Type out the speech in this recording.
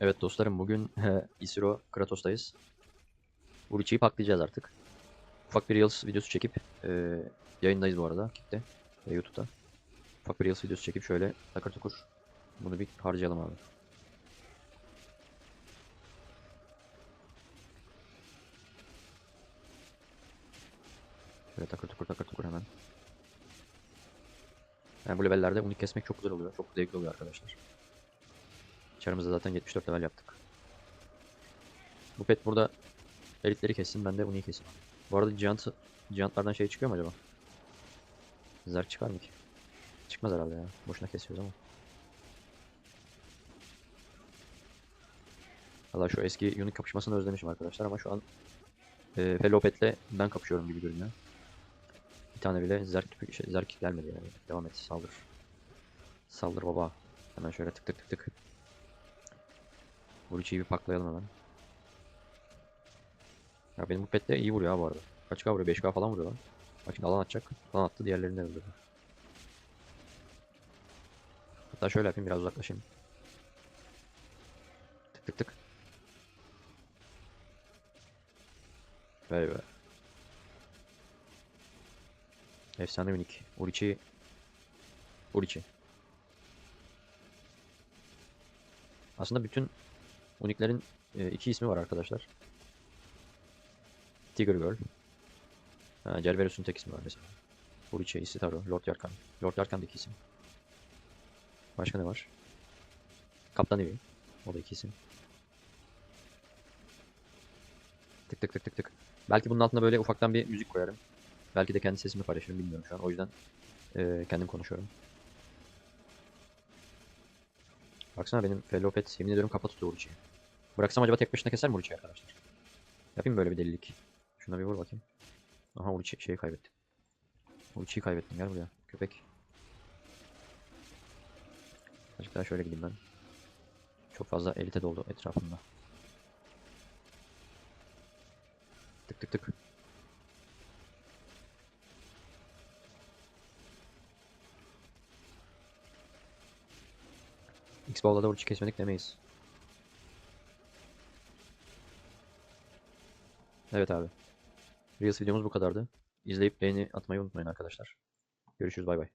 Evet dostlarım bugün Isiro Kratos'tayız. Uruchi'yi paklayacağız artık. Ufak bir Reels videosu çekip e, yayındayız bu arada Kick'te ve YouTube'da. Ufak bir Reels videosu çekip şöyle takır tukur bunu bir harcayalım abi. Şöyle takır tukur takır tukur hemen. Yani bu levellerde unik kesmek çok güzel oluyor. Çok zevkli oluyor arkadaşlar. Çarımızda zaten 74 level yaptık. Bu pet burada elitleri kessin. Ben de Uni'yi keseyim. Bu arada Giant, Giant'lardan şey çıkıyor mu acaba? Zerk çıkar mı ki? Çıkmaz herhalde ya. Boşuna kesiyoruz ama. Valla şu eski Unique kapışmasını özlemişim arkadaşlar ama şu an e, Fellow Pet'le ben kapışıyorum gibi görünüyor. Bir tane bile Zerk, şey, Zerk gelmedi yani. Devam et saldır. Saldır baba. Hemen şöyle tık tık tık tık. Vurucuyu bir paklayalım hemen. Ya benim bu pet de iyi vuruyor ha bu arada. Kaç K vuruyor? 5K falan vuruyor lan. Bak şimdi alan atacak. Alan attı diğerlerini de öldürdü. Hatta şöyle yapayım biraz uzaklaşayım. Tık tık tık. Vay be. Efsane unik. Urichi. Urichi. Aslında bütün uniklerin e, iki ismi var arkadaşlar. Tiger Girl. Ha, Cerberus'un tek ismi var mesela. Urichi, Isitaro, Lord Yarkan. Lord Yarkan da iki isim. Başka ne var? Kaptan Evi. O da iki isim. Tık tık tık tık tık. Belki bunun altına böyle ufaktan bir müzik koyarım. Belki de kendi sesimi paylaşırım bilmiyorum şu an. O yüzden eee, kendim konuşuyorum. Baksana benim fellow pet yemin ediyorum kafa tutuyor Uruchi'yi. Bıraksam acaba tek başına keser mi Uruchi'yi arkadaşlar? Yapayım böyle bir delilik. Şuna bir vur bakayım. Aha Uruchi şeyi kaybettim. Uruchi'yi kaybettim gel buraya. Köpek. Azıcık daha şöyle gideyim ben. Çok fazla elite doldu etrafımda. Tık tık tık. X-Ball'da da Uruchi kesmedik demeyiz. Evet abi. Reels videomuz bu kadardı. İzleyip beğeni atmayı unutmayın arkadaşlar. Görüşürüz bay bay.